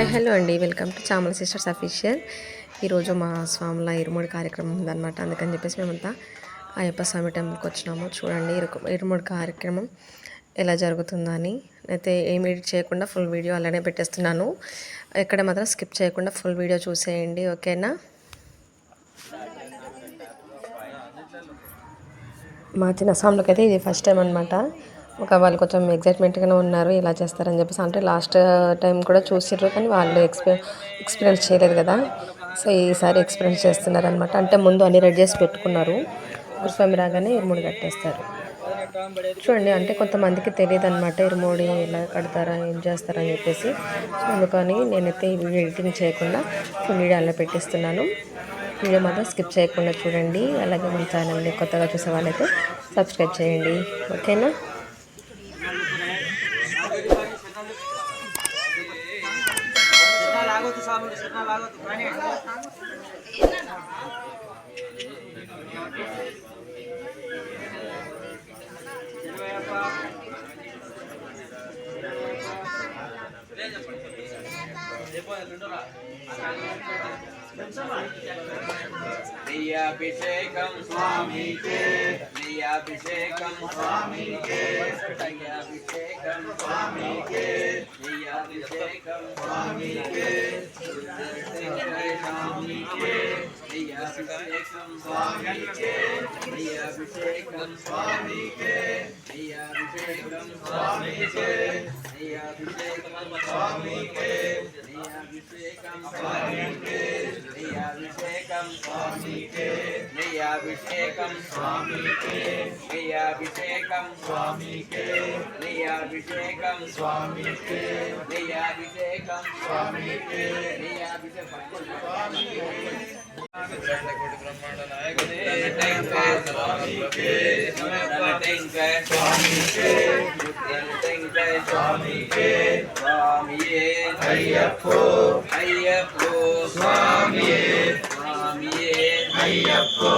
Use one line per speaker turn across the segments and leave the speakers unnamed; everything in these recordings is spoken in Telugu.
హాయ్ హలో అండి. Welcome to Chamala sisters official. ఈరోజు మా స్వాముల ఇరుముడి కార్యక్రమం ఉందన్నమాట. అందుకని చెప్పేసి మేమంతా అయ్యప్ప స్వామి టెంపుల్కి వచ్చినాము. చూడండి ఇరుకు ఇరుముడి కార్యక్రమం ఎలా జరుగుతుందని. అయితే ఏమి ఎడిట్ చేయకుండా ఫుల్ వీడియో అలానే పెట్టేస్తున్నాను. ఎక్కడ మాత్రం స్కిప్ చేయకుండా ఫుల్ వీడియో చూసేయండి ఓకేనా? మా చిన్న స్వాములకి అయితే ఇది ఫస్ట్ టైం అనమాట ఒక వాళ్ళు కొంచెం ఎగ్జైట్మెంట్గానే ఉన్నారు ఇలా చేస్తారని చెప్పేసి. అంటే లాస్ట్ టైం uh, కూడా చూసిర్రు కానీ వాళ్ళు ఎక్స్పీ ఎక్స్పీరియన్స్ చేయలేదు కదా. సో ఈసారి ఎక్స్పీరియన్స్ చేస్తున్నారు అనమాట అంటే ముందు అన్ని రెడీ చేసి పెట్టుకున్నారు. గురుస్వామి రాగానే ఇరుముడి కట్టేస్తారు. చూడండి అంటే కొంతమందికి తెలియదు అనమాట ఇరుముడి ఎలా కడతారా ఏం చేస్తారా అని చెప్పేసి. సో అందుకని నేనైతే ఈ వీడియో ఎడిటింగ్ చేయకుండా ఫుల్ వీడియో అలా పెట్టిస్తున్నాను. వీడియో మాత్రం స్కిప్ చేయకుండా చూడండి. అలాగే మన ఛానల్ని కొత్తగా చూసే వాళ్ళైతే సబ్స్క్రైబ్ చేయండి. ఓకేనా?
ప్రియాభిషేకం స్వామికే అభిషేకం స్వామికే అభిషేకం స్వామికే అభిషేకం స్వామికే స్వామికే అభిషేకం స్వామికే అభిషేకం స్వామికే అభిషేకం స్వామికే అభిషేకం స్వామికే అభిషేకం స్వామికే అభిషేకం స్వామికే. प्रियाभिषेकं स्वामी के प्रियाभिषेकं स्वामी के स्वामी के स्वामी के स्वामी के स्वामी के स्वामी स्वामी ஐயப்போ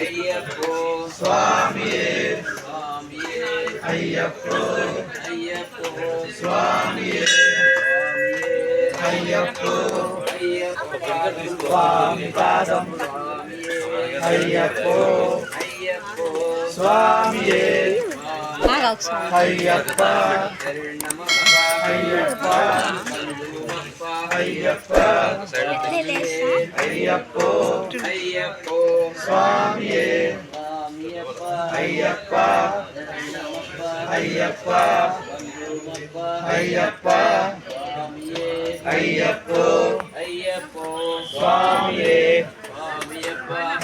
ஐயப்போ சுவாமியே சுவாமியே ஐயப்போ ஐயப்போ சுவாமியே ஐயப்போ ஐயப்போ சுவாமி பாதம் ஐயப்போ ஐயப்போ சுவாமியே ஐயப்பா ஐயப்பா ஐயப்ப ஐயப்போ ஐயப்போ சுவாமியே. ஐயப்பா ஐயப்பா ஐயப்பா. ஐயப்போ
ஐயப்போ சுவாமியே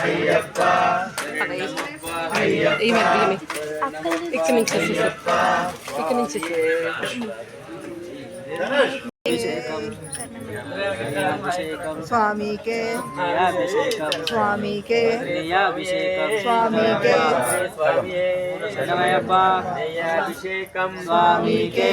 ஐயப்பா. ஐயப்பா.
ਇੱਕ
ਮਿੰਟ
స్వామికే
స్వామికే
స్వామికే
శరణమయ్యప్ప
స్వామికే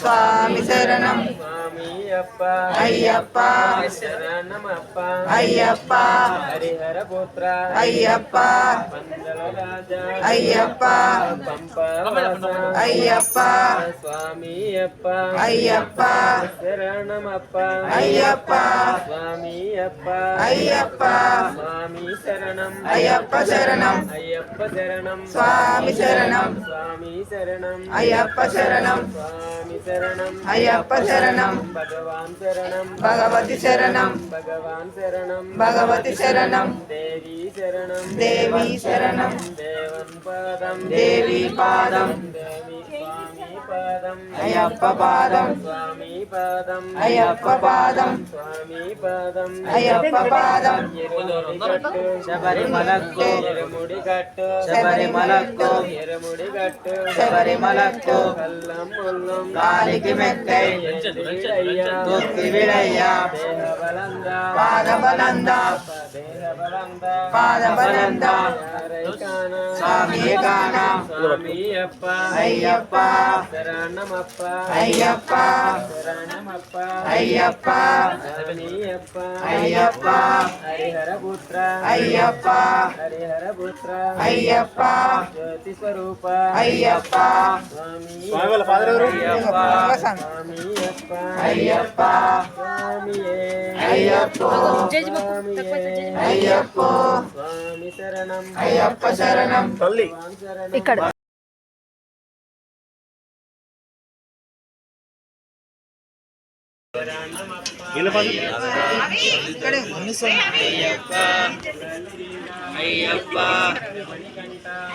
சுவாமி
சரணம்.
ஐயப்பா. சரணம்
அப்பா
ஐயப்பா. ஹரிஹர
போத்ரா
ஐயப்பா.
ஐயப்பா.
ஐயப்பா.
சுவாமி
அப்பா
ஐயப்பா.
சரணம்.
அப்பா
ஐயப்பா
சுவாமி
அப்பா
ஐயப்பா
சுவாமி சரணம்.
ஐயப்ப சரணம்.
ஐயப்ப சரணம்.
சுவாமி శరణం.
భగవాన్ శరణం.
భగవతి శరణం.
దేవి శరణం.
దేవి శరణం. దేవి పాదం.
పాదం.
అయ్యప్ప పాదం.
స్వామి పాదం.
అయ్యప్ప పాదం.
స్వామి పాదం.
అయ్యప్ప పాదం.
ఎరుముడి గట్టు శబరిమలకు ఎరుముడి గట్టు
శబరిమలకు
ఎరుముడి గట్టు
శబరిమలకు
కల్లం ముల్లం
కాలికి
ఎత్తివిడయ్యా
తొక్కి విడయ్యా
దేహబలందా
పాదబలందా
దేహబలంద
పాదబలంద
రైకాన
స్వామియే కాన
స్వామియప్ప
అయ్యప్ప
శరణమప్ప
అయ్యప్ప
శరణమప్ప
అయ్యప్ప
శరణీయప్ప
అయ్యప్ప
హరిహరపుత్ర
అయ్యప్ప
హరిహరపుత్ర
అయ్యప్ప
జ్యోతి స్వరూప
అయ్యప్ప
స్వామి
అయ్యప్ప
స్వామియప్ప
అయ్యప్ప
స్వామియే
అయ్యప్ప
స్వామియే
అయ్యప్ప.
స్వామి శరణం.
అయ్యప్ప శరణం.
ఇక్కడ.
అయ్యప్ప.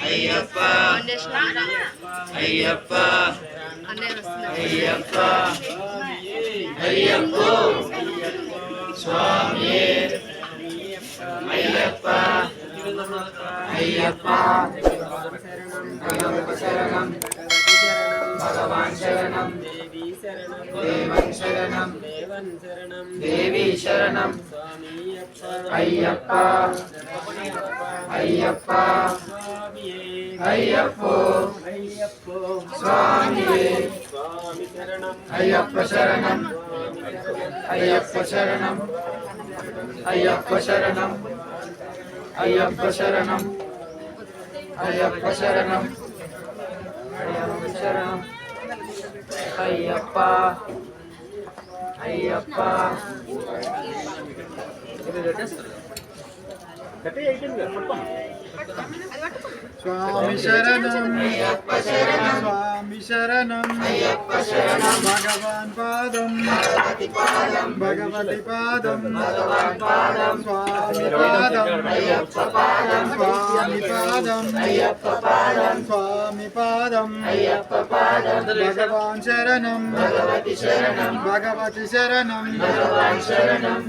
అయ్యప్ప. అయ్యప్ప. అయ్యప్ప. అయ్యప్ప. స్వామి. అయ్యప్ప అయ్యప్ప శరణం భగవాన్ శరణం
దేవి శరణం
దేవన్ శరణం
దేవన్ శరణం
దేవి శరణం
స్వామియప్ప
అయ్యప్ప అయ్యప్ప
స్వామియే
అయ్యప్ప
అయ్యప్ప
స్వామి
స్వామి శరణం
అయ్యప్ప శరణం అయ్యప్ప శరణం అయ్యప్ప శరణం అయ్యప్ప శరణం అయ్యప్ప శరణం అయ్యప్ప శరణం అయ్యప్ప అయ్యప్ప
స్వామి శరణం
అయ్యప్ప శరణం
స్వామి శరణం. భగవాన్ పాదం.
భగవతి పాదం.
స్వామి పాదం. స్వామి పాదం. స్వామి పాదం. భగవాన్ శరణం.
భగవతి శరణం.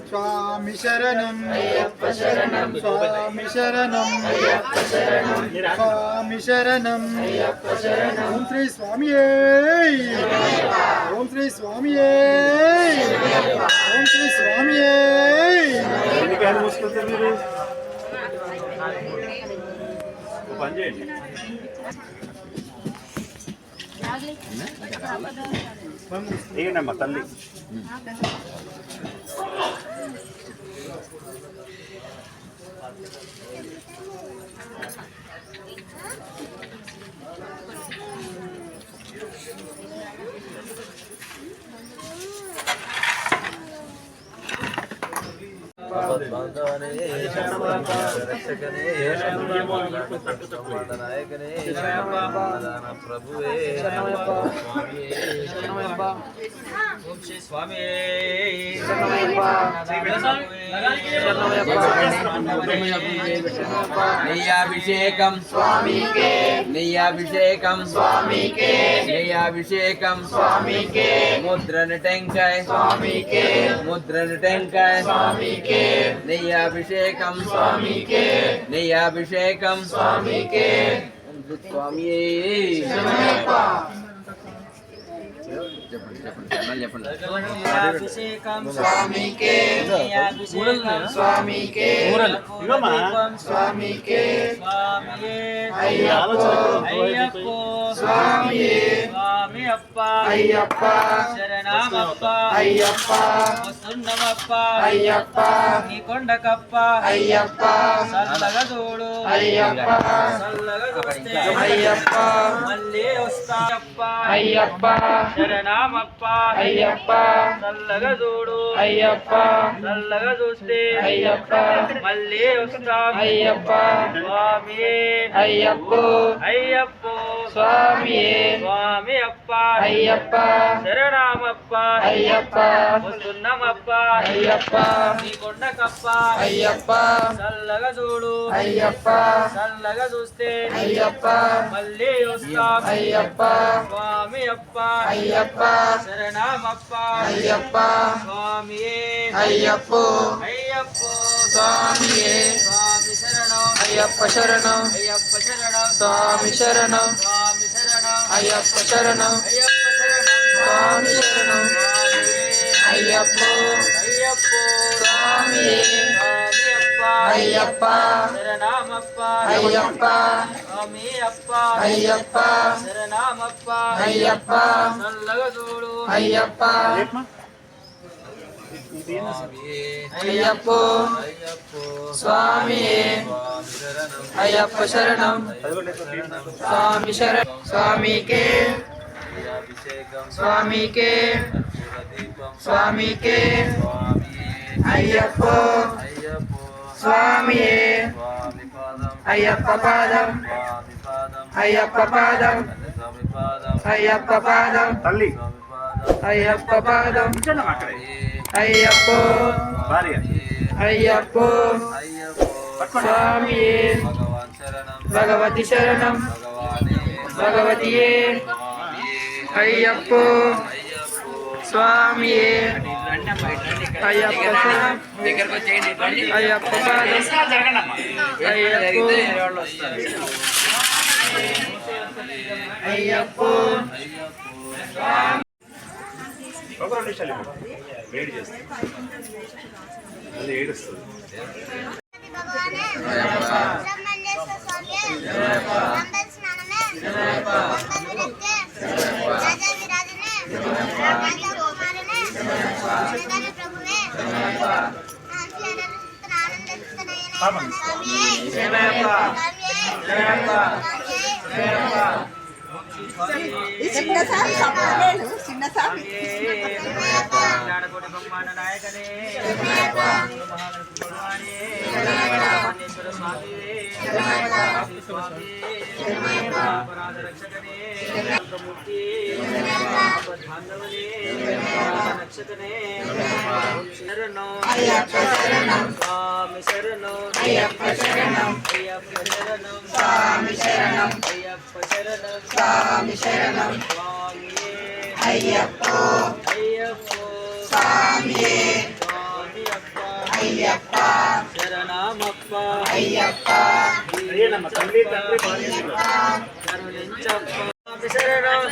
స్వామి శరణం.
స్వామి శరణం.
స్వామి శరణం.
శ్రీ స్వామియే!
స్వామి శ్రీ
స్వామియే! ఓం
స్వామి స్వామియే!
అయ్యప్ప శరణం
ఓం శ్రీ ఓం శ్రీ స్వామి స్వామి
ఏంటమ్మా తల్లి
నెయ్యాభిషేకం
స్వామికే
నెయ్యాభిషేకం
స్వామికే
నెయ్యాభిషేకం
స్వామికే
ముద్రను టెంకాయ
స్వామికే
ముద్రను టెంకాయ
స్వామికే
నెయ్యాభిషేకం
స్వామికే
నెయ్యాభిషేకం
స్వామికే
స్వామి
శరణమయ్యప్ప
చెప్పండి చెప్పండి మళ్ళీ చెప్పండి
అభిషేకం
స్వామికే స్వామికే
ఇవ్వమ్మా
స్వామికే
స్వామియే
అయ్యప్ప స్వామియే.
అప్ప
అయ్యప్ప.
శరణమప్ప.
అయ్యప్ప.
వస్తున్నమప్ప
అయ్యప్ప.
నీ కొండకప్ప
అయ్యప్ప.
చల్లగా చూడు
అయ్యప్ప.
చల్లగా
అయ్యప్ప.
మళ్ళీ వస్తాయప్ప
అయ్యప్ప.
శరణమప్ప.
అయ్యప్ప.
చల్లగా చూడు
అయ్యప్ప.
చల్లగా చూస్తే
అయ్యప్ప.
మళ్ళీ వస్తాం.
అయ్యప్ప.
స్వామి.
అయ్యప్ప.
అయ్యప్ప.
స్వామియే.
స్వామి అప్ప.
అయ్యప్ప.
శరణమప్ప.
అయ్యప్ప.
వస్తున్నామప్ప
అయ్యప్ప.
నీ కొండకప్ప
అయ్యప్ప.
చల్లగా చూడు
అయ్యప్ప.
చల్లగా చూస్తే
అయ్యప్ప.
మళ్ళీ వస్తాం.
అయ్యప్ప.
స్వామి అప్ప.
అయ్యప్ప.
శరణమప్ప.
అయ్యప్ప.
స్వామి
అయ్యప్ప.
అయ్యప్ప.
స్వామియే.
స్వామి శరణం.
అయ్యప్ప శరణం.
అయ్యప్ప
స్వామి శరణం.
స్వామి శరణం.
అయ్యప్ప శరణం. స్వామి శరణం. అయ్యప్ప.
అయ్యప్ప స్వామి.
అయ్యప్ప.
శరణమప్ప
అయ్యప్ప.
స్వామి అప్ప
అయ్యప్ప.
శరణమప్ప
అయ్యప్ప.
చల్లగా చూడు
అయ్యప్ప. అయ్యప్ప స్వామి అయ్యప్ప శరణం. స్వామి శరణం స్వామికే. స్వామికే. స్వామికే. అయ్యప్ప స్వామి అయ్యప్ప పాదం. అయ్యప్ప పాదం. అయ్యప్ప పాదం.
తల్లి.
అయ్యప్ప పాదం.
అక్కడే.
అయ్యప్ప. అయ్యప్ప. స్వామి భగవతి శరణం. భగవతియే. అయ్యప్ప. స్వామి అయ్యప్ప. అయ్యప్ప
వస్తారు
అయ్యప్ప.
వేడి చేస్తుంది. అది ఏడుస్తుంది.
బ్రహ్మణ్యేశ్వర చిన్న నందన చిన్న నందన విరక్తే స్వామి
శరణం స్వామి శరణం. అయ్యప్ప శరణం అయ్యప్ప శరణం స్వామి శరణం. అయ్యప్ప శరణం స్వామి శరణం. స్వామి అయ్యప్ప. అయ్యప్ప. స్వామి స్వామి అప్ప అయ్యప్ప. శరణమప్ప. అయ్యప్ప.
అయ్యేనమ్మ తల్లి తండ్రి భార్య
కరుణించప్ప స్వామి శరణం.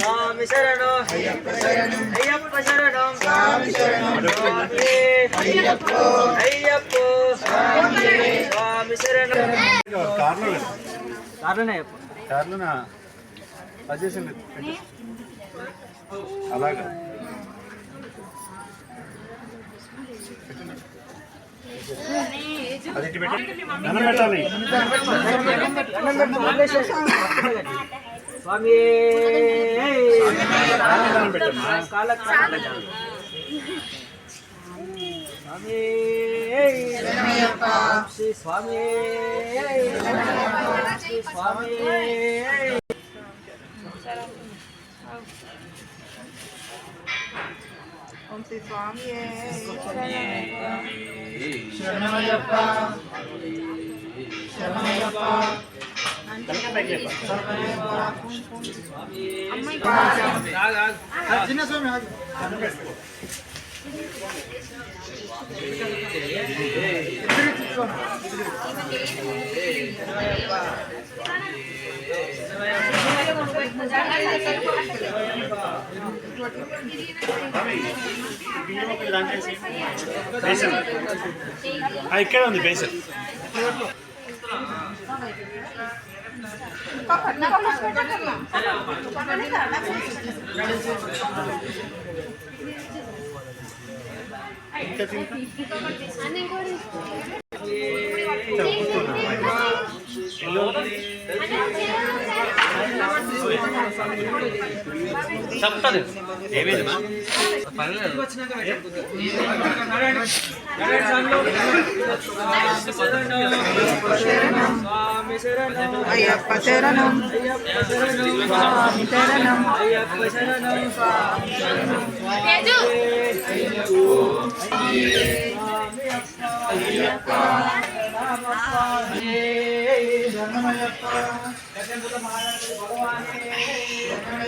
స్వామి శరణం. అయ్యప్ప శరణం. అయ్యప్ప
కార్లోనా సజెషన్ అలాగా అది ఇటు పెట్టి దండం పెట్టాలి
స్వామి. కాళ్ళ కాళ్ళ శ్రీ స్వామి. శ్రీ స్వామి.
చిన్న స్వామి. ఆగు.
బియ్యం ఒకటి దాంట్లో వేసి. బేసన్ ఆ, ఇక్కడ ఉంది బేసన్. ఇంకా చెప్తాను ఏమేదమ్మా
అయ్యప్ప శరణం స్వామి శరణం అయ్యప్ప శరణం స్వామి అయ్యప్ప రామప్ప జనమయ్యప్ప భగవానే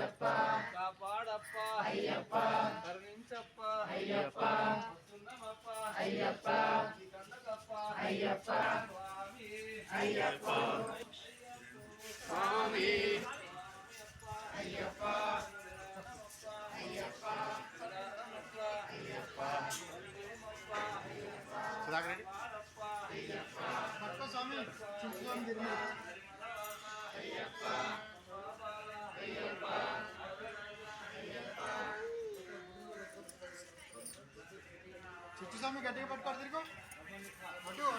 అయ్యప్ప. కాపాడప్ప. అయ్యప్ప. కరుణించప్ప. అయ్యప్ప. సున్నమప్ప అయ్యప్ప. కన్నకప్ప అయ్యప్ప. స్వామి. అయ్యప్ప. స్వామి. అయ్యప్ప. అయ్యప్ప. శరణమప్ప అయ్యప్ప.
చిచ్చు స్వామి గట్టిగా పట్టుకోడు తిరుగు అటు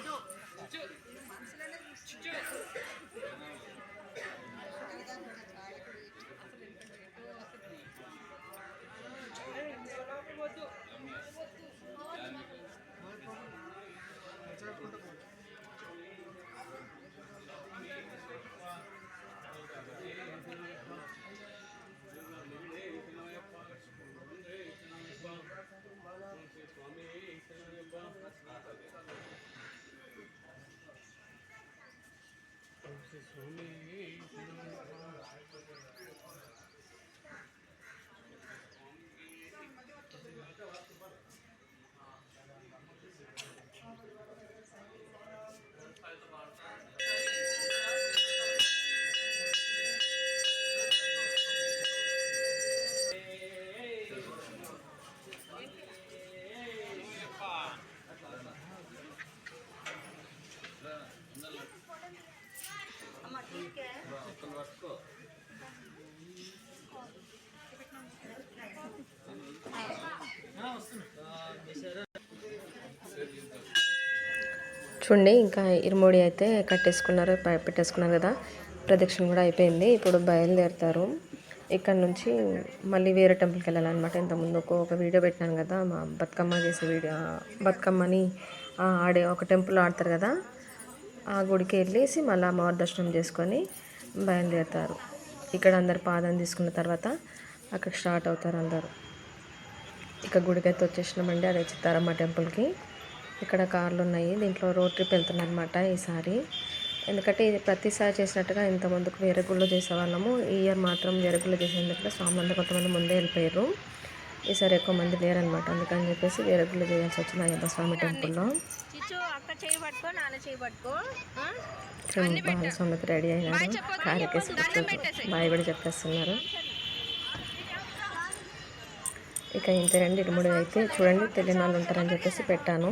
అటు
చూడండి ఇంకా ఇరుముడి అయితే కట్టేసుకున్నారు పెట్టేసుకున్నారు కదా. ప్రదక్షిణ కూడా అయిపోయింది. ఇప్పుడు బయలుదేరుతారు. ఇక్కడ నుంచి మళ్ళీ వేరే టెంపుల్కి వెళ్ళాలన్నమాట. ఇంత ముందు ఒక వీడియో పెట్టినాను కదా మా బతుకమ్మ చేసే వీడియో బతుకమ్మని ఆడే ఒక టెంపుల్ ఆడతారు కదా ఆ గుడికి వెళ్ళేసి మళ్ళీ అమ్మవారి దర్శనం చేసుకొని బయలుదేరుతారు. ఇక్కడ అందరు పాదం తీసుకున్న తర్వాత అక్కడ స్టార్ట్ అవుతారు అందరు. ఇక గుడికైతే వచ్చేసినామండి అదే చిత్తారమ్మ టెంపుల్కి. ఇక్కడ కార్లు ఉన్నాయి దీంట్లో రోడ్ ట్రిప్ వెళ్తున్నాం అనమాట ఈసారి. ఎందుకంటే ఇది ప్రతిసారి చేసినట్టుగా ఇంత ముందుకు వేరే గుళ్ళు చేసేవాళ్ళము. ఈ ఇయర్ మాత్రం వేరే గుళ్ళు చేసేందుకు స్వాములందరూ కొంతమంది ముందే వెళ్ళిపోయారు. ఈసారి ఎక్కువ మంది లేరనమాట అందుకని చెప్పేసి వేరే గుళ్ళు చేయాల్సి వచ్చింది అయ్యప్ప స్వామి టెంపుల్లో? బాలస్వామికి రెడీ అయినారు. కారికేసి బాయ్ కూడా చెప్పేస్తున్నారు. ఇక ఇంతేనండి ఇరుముడు అయితే చూడండి తెలియని వాళ్ళు ఉంటారని చెప్పేసి పెట్టాను.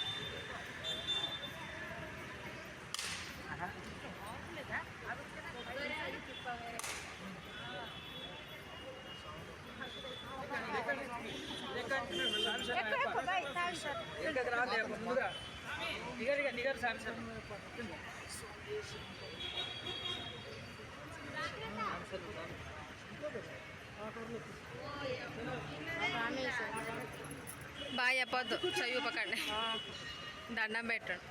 బాగా చెప్పొద్దు చెయ్యి పకండి దండం పెట్టండి.